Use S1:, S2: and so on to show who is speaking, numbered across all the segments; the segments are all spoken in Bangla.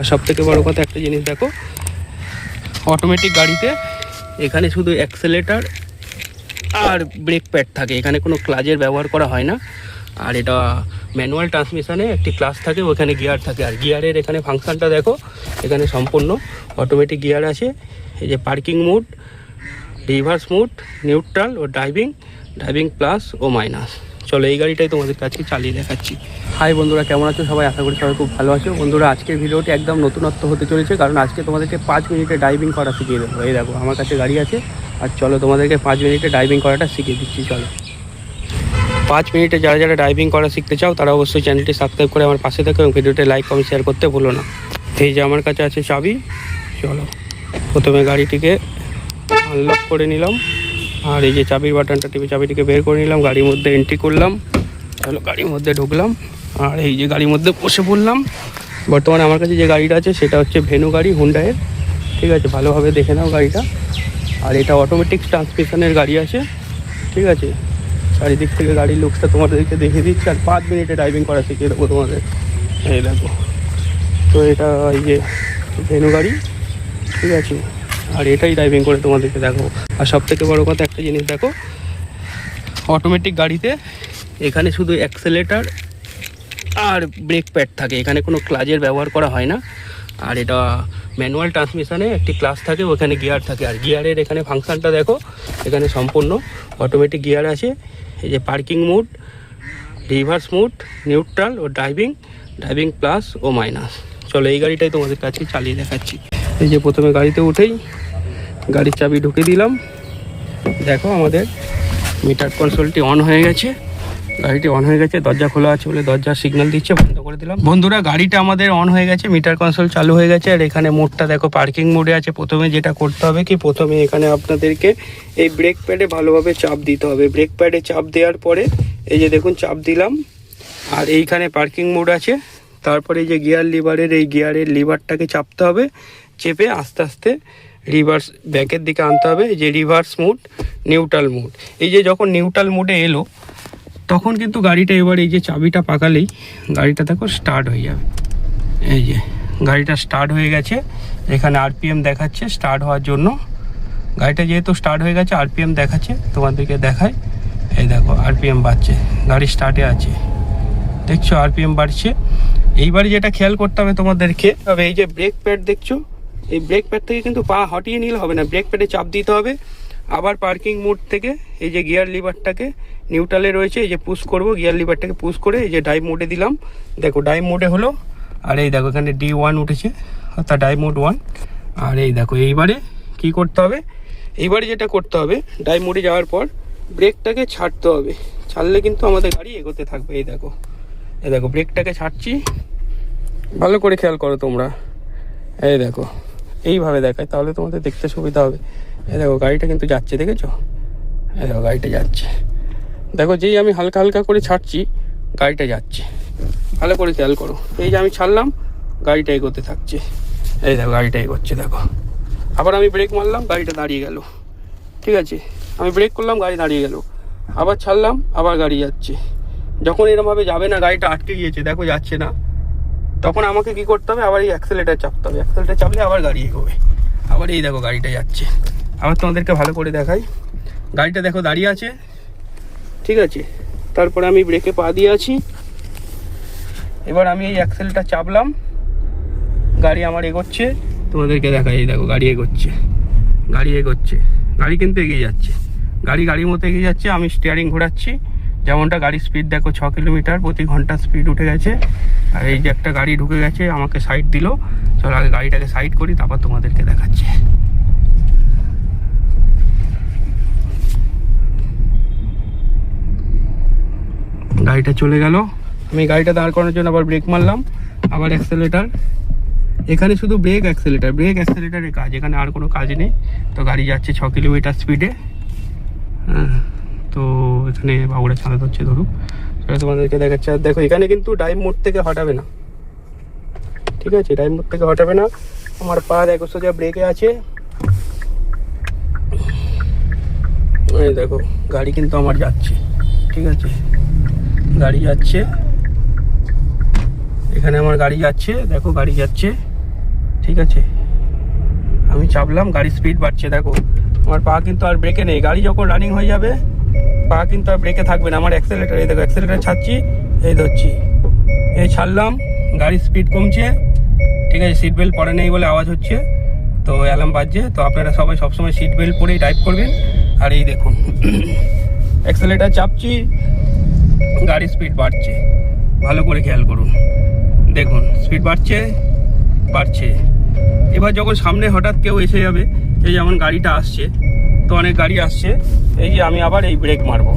S1: আর সব থেকে বড় কথা একটা জিনিস দেখো অটোমেটিক গাড়িতে এখানে শুধু অ্যাক্সেলেটার আর ব্রেক প্যাড থাকে। এখানে কোনো ক্লাজের ব্যবহার করা হয় না। আর এটা ম্যানুয়াল ট্রান্সমিশনে একটি ক্লাস থাকে, ওখানে গিয়ার থাকে। আর গিয়ারের এখানে ফাংশনটা দেখো, এখানে সম্পূর্ণ অটোমেটিক গিয়ার আছে। এই যে parking mode reverse mode neutral ও ড্রাইভিং ড্রাইভিং প্লাস ও মাইনাস চলো, এই গাড়িটাই তোমাদের কাছে চালিয়ে দেখাচ্ছি। হাই বন্ধুরা, কেমন আছো? সবাই আশা করি সবাই খুব ভালো আছো। বন্ধুরা, আজকের ভিডিওটি একদম নতুনত্ব হতে চলেছে, কারণ আজকে তোমাদেরকে পাঁচ মিনিটে ড্রাইভিং করা শিখিয়ে দেবো। এই দেখো, আমার কাছে গাড়ি আছে। আর চলো, তোমাদেরকে পাঁচ মিনিটে ড্রাইভিং করাটা শিখিয়ে দিচ্ছি, চলো। পাঁচ মিনিটে যারা যারা ড্রাইভিং করা শিখতে চাও, তারা অবশ্যই চ্যানেলটি সাবস্ক্রাইব করে আমার পাশে থাকো এবং ভিডিওটি লাইক কমেন্ট শেয়ার করতে ভুলো না। এই যে আমার কাছে আছে চাবি, চলো। প্রথমে গাড়িটিকে আনলক করে নিলাম। আর এই যে চাবির বাটনটা টিপে চাবিটিকে বের করে নিলাম, গাড়ির মধ্যে এন্ট্রি করলাম। চলো গাড়ির মধ্যে ঢুকলাম, আর এই যে গাড়ির মধ্যে বসে পড়লাম। বর্তমানে আমার কাছে যে গাড়িটা আছে, সেটা হচ্ছে ভেনু গাড়ি হুন্ডায়ের ঠিক আছে, ভালোভাবে দেখে নাও গাড়িটা। আর এটা অটোমেটিক ট্রান্সমিশনের গাড়ি আছে। ঠিক আছে, চারিদিক থেকে গাড়ির লুকসটা তোমাদেরকে দেখে দিচ্ছি। আর পাঁচ মিনিটে ড্রাইভিং করা শিখিয়ে দেবো তোমাদের। এই দেখো, তো এটা এই যে ভেনু গাড়ি। ঠিক আছে আর এটাই ড্রাইভিং করে তোমাদেরকে দেখো আর সব থেকে বড়ো কথা একটা জিনিস দেখো অটোমেটিক গাড়িতে এখানে শুধু অ্যাক্সেলেটার আর ব্রেক প্যাড থাকে। এখানে কোনো ক্লাজের ব্যবহার করা হয় না। আর এটা ম্যানুয়াল ট্রান্সমিশনে একটি ক্লাস থাকে, ওখানে গিয়ার থাকে। আর গিয়ারের এখানে ফাংশনটা দেখো, এখানে সম্পূর্ণ অটোমেটিক গিয়ার আছে। এই যে parking mode reverse mode neutral ও ড্রাইভিং ড্রাইভিং প্লাস ও মাইনাস চলো এই গাড়িটাই তোমাদের কাছে চালিয়ে দেখাচ্ছি। এই যে প্রথমে গাড়িতে উঠেই গাড়ির চাবি ঢুকে দিলাম। দেখো আমাদের মিটার কনসোলটি অন হয়ে গেছে। গাড়িটি অন হয়ে গেছে, দরজা খোলা আছে বলে দরজার সিগন্যাল দিচ্ছে, বন্ধ করে দিলাম। বন্ধুরা, গাড়িটা আমাদের অন হয়ে গেছে মিটার কনসোল চালু হয়ে গেছে। আর এখানে মোডটা দেখো পার্কিং মোডে আছে। প্রথমে যেটা করতে হবে কি, প্রথমে এখানে আপনাদেরকে এই ব্রেক প্যাডে ভালোভাবে চাপ দিতে হবে। ব্রেক প্যাডে চাপ দেওয়ার পরে এই যে দেখুন, চাপ দিলাম। আর এইখানে পার্কিং মোড আছে। তারপরে এই যে গিয়ার লিভারের, এই গিয়ারের লিভারটাকে চাপতে হবে, চেপে আস্তে আস্তে রিভার্স ব্যাকের দিকে আনতে হবে যে রিভার্স মুড, নিউট্রাল মুড। এই যে যখন নিউট্রাল মুডে এলো, তখন কিন্তু গাড়িটা এবার এই যে চাবিটা পাকালেই গাড়িটা দেখো স্টার্ট হয়ে যাবে। এই যে গাড়িটা স্টার্ট হয়ে গেছে, এখানে আরপিএম দেখাচ্ছে স্টার্ট হওয়ার জন্য। গাড়িটা যেহেতু স্টার্ট হয়ে গেছে, আরপিএম দেখাচ্ছে, তোমাদেরকে দেখায় এই দেখো, আরপিএম বাড়ছে, গাড়ি স্টার্টে আছে। দেখছ, আরপিএম বাড়ছে। এইবারে যেটা খেয়াল করতে হবে তোমাদেরকে। তবে এই যে ব্রেক প্যাড দেখছ, এই ব্রেক প্যাড থেকে কিন্তু পা হটিয়ে নিলে হবে না। ব্রেক প্যাডে চাপ দিতে হবে। আবার পার্কিং মোড থেকে এই যে গিয়ার লিভারটাকে নিউট্রালে রয়েছে, এই যে পুশ করব গিয়ার লিভারটাকে পুশ করে এই যে ডাইভ মোডে দিলাম। দেখো ডাইভ মোডে হলো, আর এই দেখো এখানে ডি ওয়ান উঠেছে, অর্থাৎ ডাইভ মোড ওয়ান আর এই দেখো এইবারে কি করতে হবে? এইবারে যেটা করতে হবে ডাইভ মোডে যাওয়ার পর ব্রেকটাকে ছাড়তে হবে। ছাড়লে কিন্তু আমাদের গাড়ি এগোতে থাকবে, এই দেখো। এই দেখো, ব্রেকটাকে ছাড়ছি। ভালো করে খেয়াল করো তোমরা। এই দেখো, এইভাবে দেখায়, তাহলে তোমাদের দেখতে সুবিধা হবে। এই দেখো, গাড়িটা কিন্তু যাচ্ছে, দেখেছ? এই দেখো, গাড়িটা যাচ্ছে। দেখো, যেই আমি হালকা হালকা করে ছাড়ছি, গাড়িটা যাচ্ছে। ভালো করে খেয়াল করো। এই যে আমি ছাড়লাম, গাড়িটা এগোতে থাকছে। এই দেখো, গাড়িটা এগোচ্ছে, দেখো। আবার আমি ব্রেক মারলাম, গাড়িটা দাঁড়িয়ে গেল। ঠিক আছে? আমি ব্রেক করলাম, গাড়ি দাঁড়িয়ে গেল। আবার ছাড়লাম, আবার গাড়ি যাচ্ছে। যখন এরমভাবে যাবে না, গাড়িটা আটকে গিয়েছে, দেখো যাচ্ছে না। তখন আমাকে কি করতে হবে? আবার এই অ্যাক্সেলেটার চাপতে হবে। অ্যাক্সেলেটার চাপলে আবার গাড়ি এগোবে। আবার এই দেখো গাড়িটা যাচ্ছে। আবার তোমাদেরকে ভালো করে দেখাই। গাড়িটা দেখো দাঁড়িয়ে আছে। ঠিক আছে? তারপরে আমি ব্রেকে পা দিয়ে আছি। এবার আমি এই অ্যাক্সেলটা চাপলাম। গাড়ি আমার এগোচ্ছে। তোমাদেরকে দেখাই, এই দেখো গাড়ি এগোচ্ছে। গাড়ি এগোচ্ছে। গাড়ি কিন্তু এগিয়ে যাচ্ছে। গাড়ি গাড়ির মতো এগিয়ে যাচ্ছে। আমি স্টিয়ারিং ঘোরাচ্ছি। যেমনটা গাড়ির স্পিড দেখো ছ কিলোমিটার প্রতি ঘণ্টা স্পিড উঠে গেছে। আর এই যে একটা গাড়ি ঢুকে গেছে, আমাকে সাইড দিল। চলো আগে গাড়িটাকে সাইড করি, তারপর তোমাদেরকে দেখাচ্ছে। গাড়িটা চলে গেল। আমি গাড়িটা দাঁড় করানোর জন্য আবার ব্রেক মারলাম। আবার অ্যাক্সেলেটার এখানে শুধু ব্রেক অ্যাক্সেলেটার ব্রেক অ্যাক্সেলেটারের কাজ, এখানে আর কোনো কাজ নেই। তো গাড়ি যাচ্ছে ছ কিলোমিটার স্পিডে হ্যাঁ তো এখানে বাবুরা চালাতে হচ্ছে ধরুক। সেটা তোমাদেরকে দেখাচ্ছে। আর দেখো, এখানে কিন্তু ডাইভ মোড থেকে হটাবে না। ঠিক আছে ডাইভ মোড থেকে হটাবে না। আমার পা দেখো, সোজা ব্রেকে আছে। দেখো, গাড়ি কিন্তু আমার যাচ্ছে। ঠিক আছে, গাড়ি যাচ্ছে। এখানে আমার গাড়ি যাচ্ছে, দেখো, গাড়ি যাচ্ছে। ঠিক আছে, আমি চাপলাম, গাড়ির স্পিড বাড়ছে, দেখো। আমার পা কিন্তু আর ব্রেকে নেই। গাড়ি যখন রানিং হয়ে যাবে পা কিন্তু আর ব্রেকে থাকবে না। আমার অ্যাক্সেলেটার এই দেখো অ্যাক্সেলেটার ছাড়ছি, এই ধরছি। এই ছাড়লাম, গাড়ির স্পিড কমছে, ঠিক আছে সিট বেল্ট পরে নেই বলে আওয়াজ হচ্ছে, তো অ্যালার্ম বাজছে, তো আপনারা সবাই সবসময় সিট বেল্ট পরেই ড্রাইভ করবেন। আর এই দেখুন অ্যাক্সেলেটার চাপছি, গাড়ির স্পিড বাড়ছে। ভালো করে খেয়াল করুন। দেখুন স্পিড বাড়ছে বাড়ছে। এবার যখন সামনে হঠাৎ কেউ এসে যাবে, এই যেমন গাড়িটা আসছে তো অনেক গাড়ি আসছে। এই যে আমি আবার এই ব্রেক মারবো।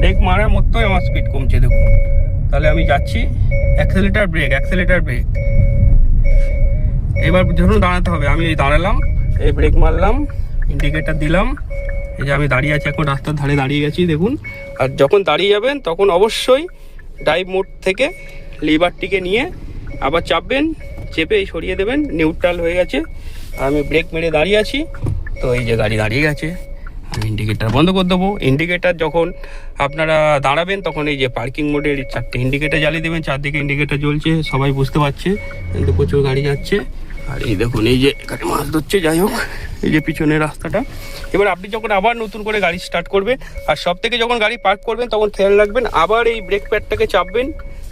S1: ব্রেক মারার মতোই আমার স্পিড কমছে, দেখুন। তাহলে আমি যাচ্ছি অ্যাক্সেলেটার ব্রেক অ্যাক্সেলেটার ব্রেক এবার ধরুন দাঁড়াতে হবে। আমি এই দাঁড়ালাম, এই ব্রেক মারলাম ইন্ডিকেটার দিলাম। এই যে আমি দাঁড়িয়ে আছি এখন রাস্তার ধারে দাঁড়িয়ে গেছি, দেখুন। আর যখন দাঁড়িয়ে যাবেন, তখন অবশ্যই ড্রাইভ মোড থেকে লিভারটিকে নিয়ে আবার চাপবেন, চেপে সরিয়ে দেবেন নিউট্রাল হয়ে গেছে। আমি ব্রেক মেরে দাঁড়িয়ে আছি। তো এই যে গাড়ি দাঁড়িয়ে গেছে, আমি ইন্ডিকেটার বন্ধ করে দেবো। ইন্ডিকেটার যখন আপনারা দাঁড়াবেন, তখন এই যে পার্কিং মোডের চারটে ইন্ডিকেটার জ্বালিয়ে দেবেন, চারদিকে ইন্ডিকেটার জ্বলছে, সবাই বুঝতে পারছে, কিন্তু প্রচুর গাড়ি যাচ্ছে। আর এই দেখুন, এই যে এখানে মাছ ধরছে, যাই হোক, এই যে পিছনের রাস্তাটা। এবার আপনি যখন আবার নতুন করে গাড়ি স্টার্ট করবেন, আর সব থেকে যখন গাড়ি পার্ক করবেন, তখন খেয়াল রাখবেন, আবার এই ব্রেক প্যাডটাকে চাপবেন,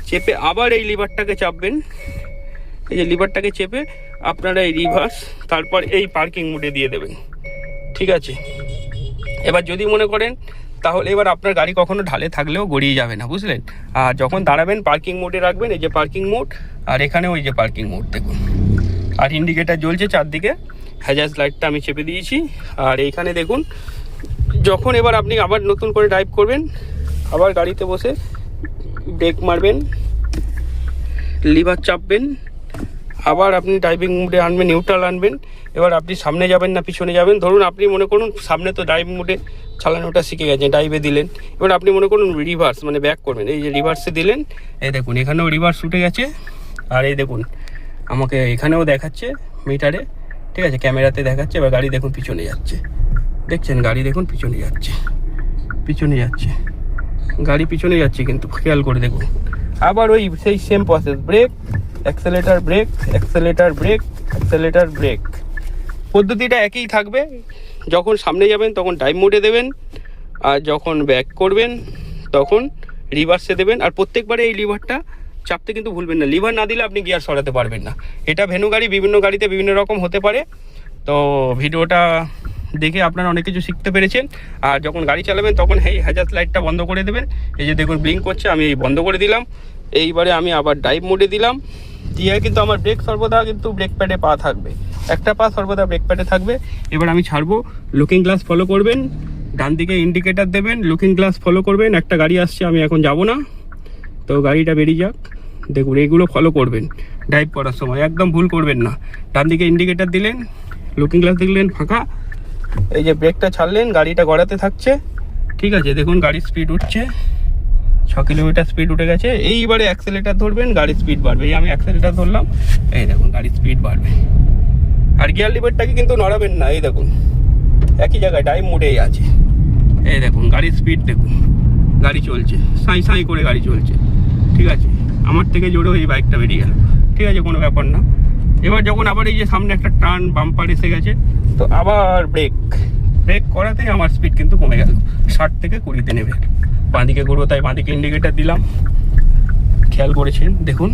S1: চেপে আবার এই লিভারটাকে চাপবেন। এই যে লিভারটাকে চেপে আপনারা এই রিভার্স তারপর এই পার্কিং মোডে দিয়ে দেবেন। ঠিক আছে। এবার যদি মনে করেন, তাহলে এবার আপনার গাড়ি কখনো ঢালে থাকলেও গড়িয়ে যাবে না, বুঝলেন? আর যখন দাঁড়াবেন পার্কিং মোডে রাখবেন, এই যে পার্কিং মোড আর এখানে ওই যে পার্কিং মোড দেখুন। আর ইন্ডিকেটার জ্বলছে চারদিকে হ্যাজাজ লাইটটা আমি চেপে দিয়েছি। আর এইখানে দেখুন, যখন এবার আপনি আবার নতুন করে ড্রাইভ করবেন, আবার গাড়িতে বসে ব্রেক মারবেন লিভার চাপবেন আবার আপনি ড্রাইভিং মোডে আনবেন নিউট্রাল আনবেন, এবার আপনি সামনে যাবেন না, পিছনে যাবেন। ধরুন আপনি মনে করুন সামনে তো ড্রাইভ মোডে চালানোটা শিখে গেছেন ড্রাইভে দিলেন। এবার আপনি মনে করুন রিভার্স মানে ব্যাক করবেন। এই যে রিভার্সে দিলেন, এই দেখুন, এখানেও রিভার্স উঠে গেছে। আর এই দেখুন, আমাকে এখানেও দেখাচ্ছে মিটারে ঠিক আছে, ক্যামেরাতে দেখাচ্ছে, এবার গাড়ি দেখুন পিছনে যাচ্ছে। দেখছেন, গাড়ি দেখুন পিছনে যাচ্ছে পিছনে যাচ্ছে। গাড়ি পিছনে যাচ্ছে কিন্তু, খেয়াল করে দেখুন। আবার ওই সেই same process brake accelerator brake accelerator brake accelerator brake পদ্ধতিটা একই থাকবে। যখন সামনে যাবেন, তখন টাইম মোডে দেবেন। আর যখন ব্যাক করবেন, তখন রিভার্সে দেবেন। আর প্রত্যেকবারে এই লিভারটা চাপতে কিন্তু ভুলবেন না। লিভার না দিলে আপনি গিয়ার সরাতে পারবেন না। এটা ভেনু গাড়ি, বিভিন্ন গাড়িতে বিভিন্ন রকম হতে পারে। তো ভিডিওটা দেখে আপনারা অনেক কিছু শিখতে পেরেছেন। আর যখন গাড়ি চালাবেন, তখন এই হ্যাজাজ লাইটটা বন্ধ করে দেবেন। এই যে দেখুন ব্লিঙ্ক করছে, আমি বন্ধ করে দিলাম। এইবারে আমি আবার ড্রাইভ মোডে দিলাম। দিয়ে কিন্তু আমার ব্রেক সর্বদা কিন্তু ব্রেক প্যাডে পা থাকবে। একটা পা সর্বদা ব্রেক প্যাডে থাকবে। এবার আমি ছাড়বো। লুকিং গ্লাস ফলো করবেন। ডান দিকে ইন্ডিকেটার দেবেন। লুকিং গ্লাস ফলো করবেন। একটা গাড়ি আসছে, আমি এখন যাব না। তো গাড়িটা বেরিয়ে যাক। দেখুন, এইগুলো ফলো করবেন। ড্রাইভ করার সময়। একদম ভুল করবেন না। ডান দিকে ইন্ডিকেটার দিলেন। লুকিং গ্লাস দেখলেন, ফাঁকা। এই যে ব্রেকটা ছাড়লেন, গাড়িটা গড়াতে থাকছে। ঠিক আছে, দেখুন, গাড়ির স্পিড উঠছে। কিলোমিটার স্পিড উঠে গেছে। এইবারে অ্যাক্সেলেটার ধরবেন, গাড়ির স্পিড বাড়বে। এই আমি অ্যাক্সেলেটার ধরলাম, এই দেখুন, গাড়ির স্পিড বাড়বে। আর গিয়ার লিভারটাকে কিন্তু নড়াবেন না, এই দেখুন। একই জায়গায় টাইম মোডেই আছে। এই দেখুন, গাড়ির স্পিড দেখুন। গাড়ি চলছে, সাঁই সাই করে গাড়ি চলছে। ঠিক আছে? আমার থেকে জোরে এই বাইকটা বেরিয়ে গেল। ঠিক আছে, কোনো ব্যাপার না। এবার যখন আবার এই যে সামনে একটা টার্ন বাম্পার এসে গেছে, তো আবার ব্রেক ব্রেক করাতেই আমার স্পিড কিন্তু কমে গেল। ষাট থেকে কুড়িতে নেবে। বাঁদিকে ঘুরবো তাই বাঁদিকে ইন্ডিকেটার দিলাম। খেয়াল করেছেন? দেখুন।